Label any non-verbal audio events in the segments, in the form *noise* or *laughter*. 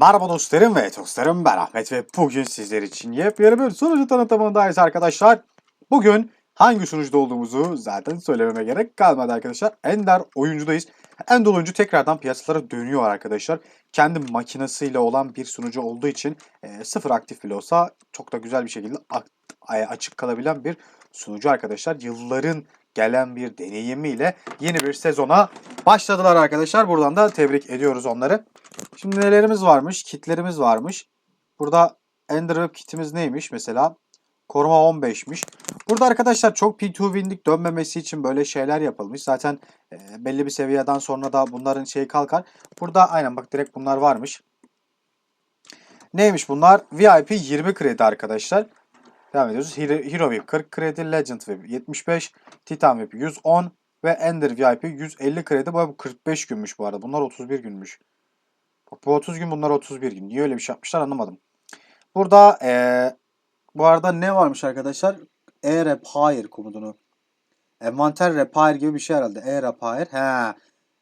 Merhaba dostlarım ve dostlarım ben Ahmet ve bugün sizler için yepyeni bir sunucu tanıtımındayız arkadaşlar. Bugün hangi sunucuda olduğumuzu zaten söylememe gerek kalmadı arkadaşlar. Ender oyuncudayız. Ender oyuncu tekrardan piyasalara dönüyor arkadaşlar. Kendi makinesiyle olan bir sunucu olduğu için e, sıfır aktif bile olsa çok da güzel bir şekilde açık kalabilen bir sunucu arkadaşlar. Yılların gelen bir deneyimiyle yeni bir sezona başladılar arkadaşlar. Buradan da tebrik ediyoruz onları. Şimdi nelerimiz varmış? Kitlerimiz varmış. Burada Ender Web kitimiz neymiş mesela? Koruma 15'miş. Burada arkadaşlar çok P2 winlik dönmemesi için böyle şeyler yapılmış. Zaten e, belli bir seviyeden sonra da bunların şeyi kalkar. Burada aynen bak direkt bunlar varmış. Neymiş bunlar? VIP 20 kredi arkadaşlar. Devam ediyoruz. Hero VIP 40 kredi, Legend VIP 75, Titan VIP 110 ve Ender VIP 150 kredi. Bu 45 günmüş bu arada. Bunlar 31 günmüş. Bu 30 gün bunlar 31 gün. Niye öyle bir şey yapmışlar anlamadım. Burada eee, bu arada ne varmış arkadaşlar? E-Repair komutunu. Envanter Repair gibi bir şey herhalde. E-Repair. He.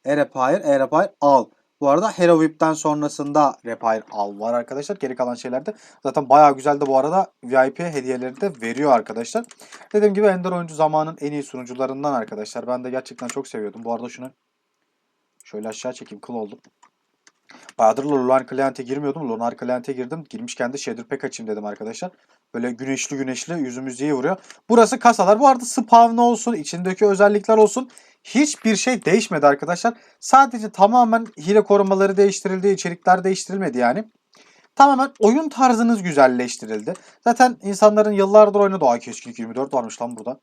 E-Repair, E-Repair al. Bu arada Hero VIP'ten sonrasında Repair al var arkadaşlar. Geri kalan şeylerde zaten bayağı güzel de bu arada VIP hediyeleri de veriyor arkadaşlar. Dediğim gibi Ender oyuncu zamanın en iyi sunucularından arkadaşlar. Ben de gerçekten çok seviyordum. Bu arada şunu şöyle aşağı çekeyim. Kıl oldum. Bayağıdır Lunar Client'e girmiyordum. Lunar Client'e girdim. Girmişken de Shader Pack açayım dedim arkadaşlar. Böyle güneşli güneşli yüzümüz iyi vuruyor. Burası kasalar. Bu arada spawn olsun, içindeki özellikler olsun. Hiçbir şey değişmedi arkadaşlar. Sadece tamamen hile korumaları değiştirildi, içerikler değiştirilmedi yani. Tamamen oyun tarzınız güzelleştirildi. Zaten insanların yıllardır oynadığı... Ay keskinlik 24 varmış lan burada.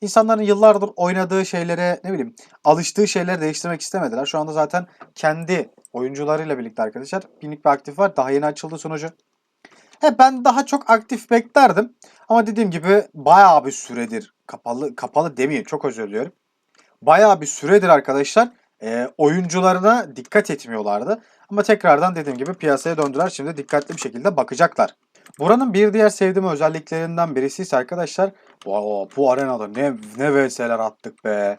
İnsanların yıllardır oynadığı şeylere ne bileyim alıştığı şeyleri değiştirmek istemediler. Şu anda zaten kendi oyuncularıyla birlikte arkadaşlar binlik bir aktif var. Daha yeni açıldı sunucu. He ben daha çok aktif beklerdim. Ama dediğim gibi bayağı bir süredir kapalı kapalı demeyeyim çok özür diliyorum. Bayağı bir süredir arkadaşlar e, oyuncularına dikkat etmiyorlardı. Ama tekrardan dediğim gibi piyasaya döndüler. Şimdi dikkatli bir şekilde bakacaklar. Buranın bir diğer sevdiğim özelliklerinden birisi ise arkadaşlar bu, bu arenada ne ne VS'ler attık be.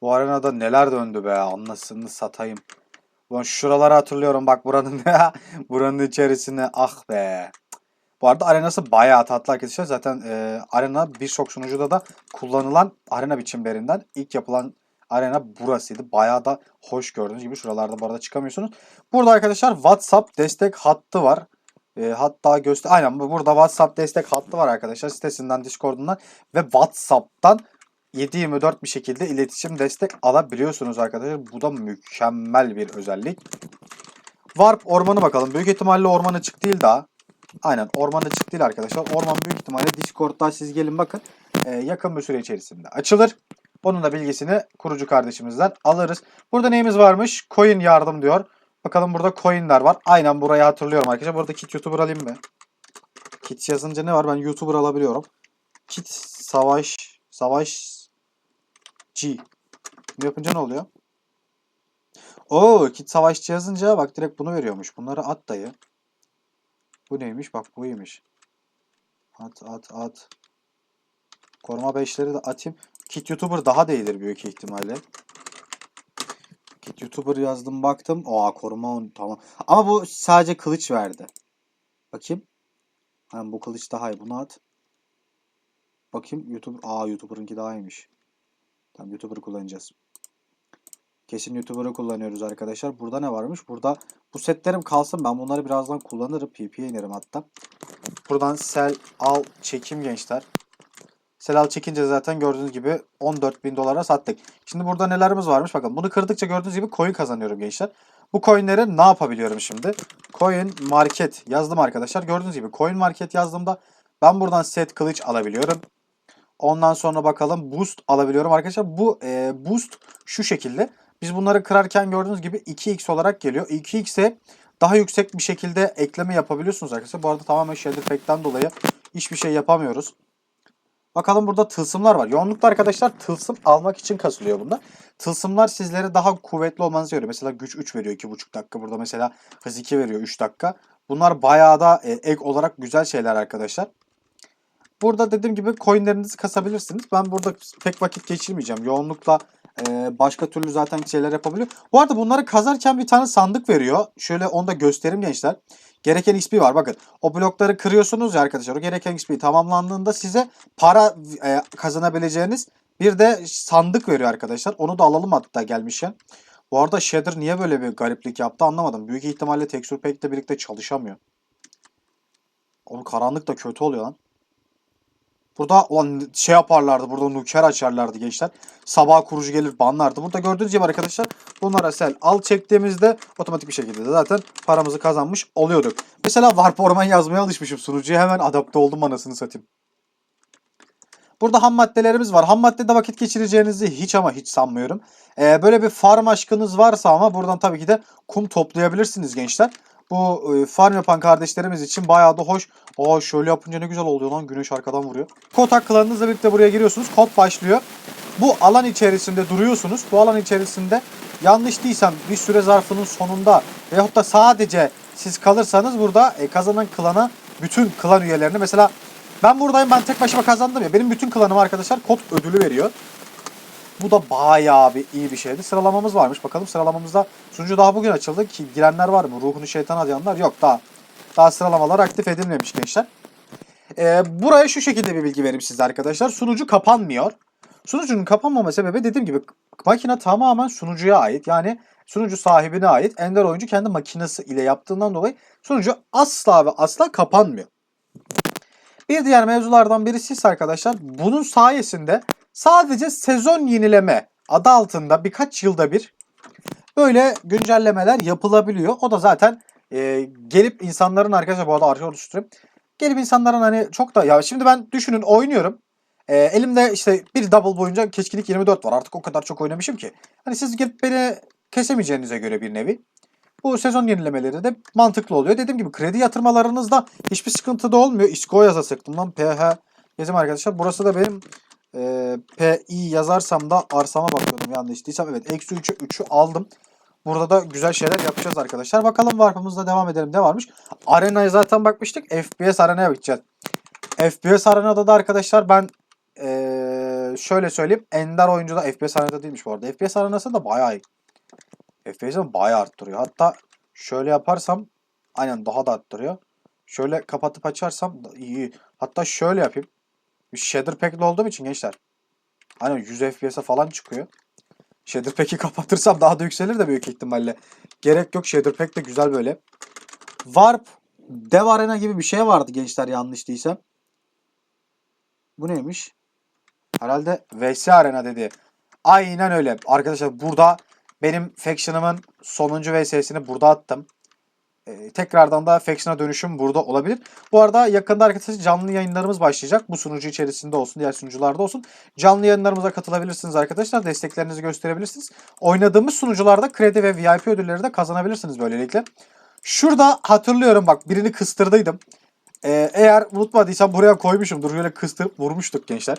Bu arenada neler döndü be anlasını satayım. Ulan şuraları hatırlıyorum bak buranın *laughs* buranın içerisine ah be. Bu arada arenası bayağı tatlı arkadaşlar. Zaten e, arena birçok sunucuda da kullanılan arena biçimlerinden ilk yapılan arena burasıydı. Bayağı da hoş gördüğünüz gibi şuralarda bu arada çıkamıyorsunuz. Burada arkadaşlar WhatsApp destek hattı var. E, hatta göster aynen bu- burada WhatsApp destek hattı var arkadaşlar sitesinden Discord'undan ve WhatsApp'tan 7/24 bir şekilde iletişim destek alabiliyorsunuz arkadaşlar. Bu da mükemmel bir özellik. Warp ormanı bakalım. Büyük ihtimalle orman açık değil daha. Aynen orman açık değil arkadaşlar. Orman büyük ihtimalle Discord'da siz gelin bakın. Ee, yakın bir süre içerisinde açılır. Onun da bilgisini kurucu kardeşimizden alırız. Burada neyimiz varmış? Coin yardım diyor. Bakalım burada coinler var. Aynen burayı hatırlıyorum arkadaşlar. Burada kit YouTuber alayım mı? Kit yazınca ne var? Ben YouTuber alabiliyorum. Kit savaş savaş G. Bunu yapınca ne oluyor? Oo, kit savaşçı yazınca bak direkt bunu veriyormuş. Bunları at dayı. Bu neymiş? Bak bu iyiymiş. At at at. Koruma 5'leri de atayım. Kit YouTuber daha da iyidir büyük ihtimalle. Kit YouTuber yazdım baktım. Aa koruma on tamam. Ama bu sadece kılıç verdi. Bakayım. Hani bu kılıç daha iyi. Bunu at. Bakayım YouTuber. Aa YouTuber'ınki daha iyiymiş. Tamam YouTuber'ı kullanacağız. Kesin YouTuber'ı kullanıyoruz arkadaşlar. Burada ne varmış? Burada bu setlerim kalsın. Ben bunları birazdan kullanırım. PP'ye inerim hatta. Buradan sel al çekim gençler. Sel al çekince zaten gördüğünüz gibi 14.000 dolara sattık. Şimdi burada nelerimiz varmış bakın. Bunu kırdıkça gördüğünüz gibi coin kazanıyorum gençler. Bu coinleri ne yapabiliyorum şimdi? Coin market yazdım arkadaşlar. Gördüğünüz gibi coin market yazdığımda ben buradan set kılıç alabiliyorum. Ondan sonra bakalım boost alabiliyorum arkadaşlar. Bu e, boost şu şekilde. Biz bunları kırarken gördüğünüz gibi 2x olarak geliyor. 2x'e daha yüksek bir şekilde ekleme yapabiliyorsunuz arkadaşlar. Bu arada tamamen shader pack'ten dolayı hiçbir şey yapamıyoruz. Bakalım burada tılsımlar var. Yoğunlukta arkadaşlar tılsım almak için kasılıyor bunlar. Tılsımlar sizlere daha kuvvetli olmanızı veriyor. Mesela güç 3 veriyor 2,5 dakika. Burada mesela hız 2 veriyor 3 dakika. Bunlar bayağı da e, ek olarak güzel şeyler arkadaşlar. Burada dediğim gibi coinlerinizi kasabilirsiniz. Ben burada pek vakit geçirmeyeceğim. Yoğunlukla Ee, başka türlü zaten şeyler yapabiliyor. Bu arada bunları kazarken bir tane sandık veriyor. Şöyle onu da göstereyim gençler. Gereken XP var. Bakın o blokları kırıyorsunuz ya arkadaşlar. O gereken XP tamamlandığında size para e, kazanabileceğiniz bir de sandık veriyor arkadaşlar. Onu da alalım hatta gelmişken. Bu arada Shader niye böyle bir gariplik yaptı anlamadım. Büyük ihtimalle Texture Pack'le birlikte çalışamıyor. Oğlum karanlık da kötü oluyor lan. Burada ulan şey yaparlardı. Burada nuker açarlardı gençler. Sabah kurucu gelir banlardı. Burada gördüğünüz gibi arkadaşlar bunlara sel al çektiğimizde otomatik bir şekilde de zaten paramızı kazanmış oluyorduk. Mesela Warp Orman yazmaya alışmışım. Sunucuya hemen adapte oldum anasını satayım. Burada ham maddelerimiz var. Ham maddede vakit geçireceğinizi hiç ama hiç sanmıyorum. Ee, böyle bir farm aşkınız varsa ama buradan tabii ki de kum toplayabilirsiniz gençler. Bu e, farm yapan kardeşlerimiz için bayağı da hoş. Aa şöyle yapınca ne güzel oluyor lan. Güneş arkadan vuruyor. Kotak klanınızla birlikte buraya giriyorsunuz. Kod başlıyor. Bu alan içerisinde duruyorsunuz. Bu alan içerisinde yanlış değilsem bir süre zarfının sonunda veyahut da sadece siz kalırsanız burada e, kazanan klana bütün klan üyelerini mesela ben buradayım ben tek başıma kazandım ya. Benim bütün klanıma arkadaşlar kod ödülü veriyor. Bu da bayağı bir iyi bir şeydi. Sıralamamız varmış. Bakalım sıralamamızda sunucu daha bugün açıldı ki girenler var mı? Ruhunu şeytan adayanlar yok daha. Daha sıralamalar aktif edilmemiş gençler. Ee, buraya şu şekilde bir bilgi vereyim size arkadaşlar. Sunucu kapanmıyor. Sunucunun kapanmama sebebi dediğim gibi makine tamamen sunucuya ait. Yani sunucu sahibine ait. Ender oyuncu kendi makinesi ile yaptığından dolayı sunucu asla ve asla kapanmıyor. Bir diğer mevzulardan birisi ise arkadaşlar bunun sayesinde sadece sezon yenileme adı altında birkaç yılda bir böyle güncellemeler yapılabiliyor. O da zaten e, gelip insanların arkadaşlar bu arada arka oluşturuyorum. Gelip insanların hani çok da ya şimdi ben düşünün oynuyorum. E, elimde işte bir double boyunca keçkilik 24 var. Artık o kadar çok oynamışım ki. Hani siz gelip beni kesemeyeceğinize göre bir nevi. Bu sezon yenilemeleri de mantıklı oluyor. Dediğim gibi kredi yatırmalarınızda hiçbir sıkıntı da olmuyor. İsko yaza sıktım lan. PH yazayım arkadaşlar. Burası da benim e, PI yazarsam da arsama bakıyordum yanlış değilsem. Evet eksi 3'ü 3'ü aldım. Burada da güzel şeyler yapacağız arkadaşlar. Bakalım Warp'ımızda devam edelim. Ne varmış? Arena'ya zaten bakmıştık. FPS Arena'ya bakacağız. FPS Arena'da da arkadaşlar ben eee, şöyle söyleyeyim. Ender oyuncu da FPS Arena'da değilmiş bu arada. FPS Arena'sı da bayağı iyi. Bayağı arttırıyor. Hatta şöyle yaparsam aynen daha da arttırıyor. Şöyle kapatıp açarsam iyi. Hatta şöyle yapayım. Shader pack'li olduğum için gençler. Aynen 100 FPS'e falan çıkıyor. Shader pack'i *laughs* kapatırsam daha da yükselir de büyük ihtimalle. Gerek yok. Shader pack de güzel böyle. Warp Dev Arena gibi bir şey vardı gençler yanlış değilsem. Bu neymiş? Herhalde VS Arena dedi. Aynen öyle. Arkadaşlar burada benim Faction'ımın sonuncu VS'sini burada attım. Ee, tekrardan da Faction'a dönüşüm burada olabilir. Bu arada yakında arkadaşlar canlı yayınlarımız başlayacak. Bu sunucu içerisinde olsun, diğer sunucularda olsun. Canlı yayınlarımıza katılabilirsiniz arkadaşlar. Desteklerinizi gösterebilirsiniz. Oynadığımız sunucularda kredi ve VIP ödülleri de kazanabilirsiniz böylelikle. Şurada hatırlıyorum bak birini kıstırdıydım. Ee, eğer unutmadıysam buraya koymuşumdur. Şöyle kıstırıp vurmuştuk gençler.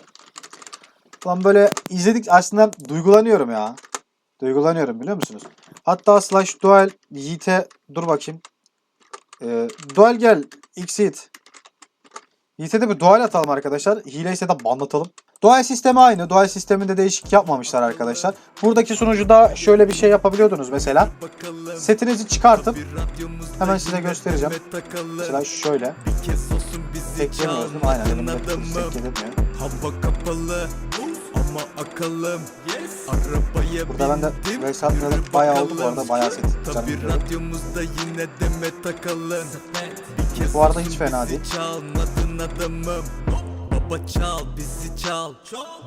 Lan böyle izledik aslında duygulanıyorum ya. Duygulanıyorum biliyor musunuz? Hatta slash dual Yiğit'e dur bakayım. Ee, dual gel Xit. Yiğit'e bir dual atalım arkadaşlar. Hile ise de banlatalım. Dual sistemi aynı. Dual sisteminde değişik yapmamışlar arkadaşlar. Buradaki sunucuda şöyle bir şey yapabiliyordunuz mesela. Setinizi çıkartıp hemen size göstereceğim. Mesela şöyle. Tek yemiyoruz değil mi? Aynen. Tek kapalı ama akalım. Arabaya Burada ben de Veysel bayağı oldu bu arada. Bayağı set. Diyorum. radyomuzda yine deme takalım. Bir kez Bu arada hiç fena değil. Çalmadın adamım. Baba çal bizi çal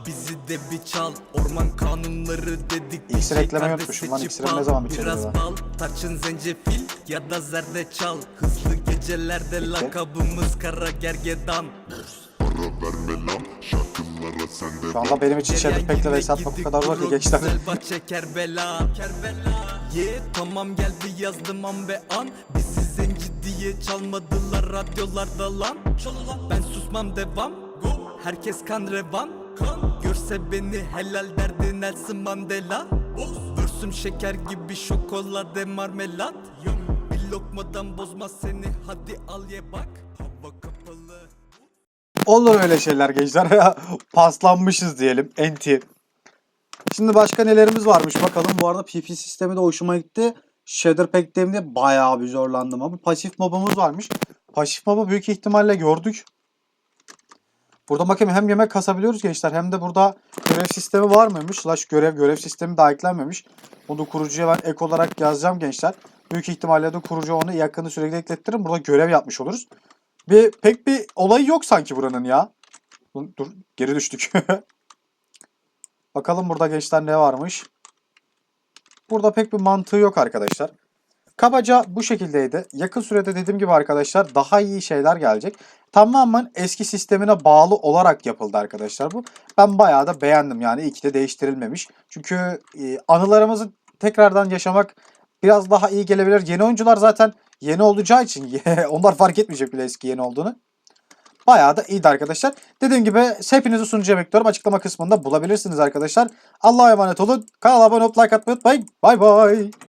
Bizi de bir çal Orman kanunları dedik İksir kardeş unutmuşum lan. İksirim ne zaman bitecek Biraz bal tarçın zencefil Ya da zerde çal Hızlı gecelerde lakabımız kara gergedan verme lan şarkılara sende Şu anda benim için Shadow Pack'le Veysel o kadar zor ki gençler. Bahçe Kerbela Kerbela Ye tamam geldi yazdım an ve an. Bizi zenci diye çalmadılar radyolarda lan. Ben susmam devam. Herkes kan revan. Görse beni helal derdi Nelson Mandela. Vürsüm şeker gibi şokolade marmelat. Bir lokmadan bozmaz seni hadi al ye bak Olur öyle şeyler gençler. *laughs* Paslanmışız diyelim. Enti. Şimdi başka nelerimiz varmış bakalım. Bu arada PP sistemi de hoşuma gitti. Shader Pack'te bayağı bir zorlandım ama pasif mobumuz varmış. Pasif mobu büyük ihtimalle gördük. Burada bakayım hem yemek kasabiliyoruz gençler hem de burada görev sistemi var mıymış? Slash görev görev sistemi daha eklenmemiş. Bunu kurucuya ben ek olarak yazacağım gençler. Büyük ihtimalle de kurucu onu yakın sürede eklettiririm. Burada görev yapmış oluruz. Bir pek bir olayı yok sanki buranın ya. Dur, geri düştük. *laughs* Bakalım burada gençler ne varmış. Burada pek bir mantığı yok arkadaşlar. Kabaca bu şekildeydi. Yakın sürede dediğim gibi arkadaşlar daha iyi şeyler gelecek. Tamamen eski sistemine bağlı olarak yapıldı arkadaşlar bu. Ben bayağı da beğendim yani iyi de değiştirilmemiş. Çünkü e, anılarımızı tekrardan yaşamak biraz daha iyi gelebilir. Yeni oyuncular zaten yeni olacağı için *laughs* onlar fark etmeyecek bile eski yeni olduğunu. Bayağı da iyiydi arkadaşlar. Dediğim gibi hepinizi sunucuya bekliyorum. Açıklama kısmında bulabilirsiniz arkadaşlar. Allah'a emanet olun. Kanala abone olup like atmayı unutmayın. Bay bay.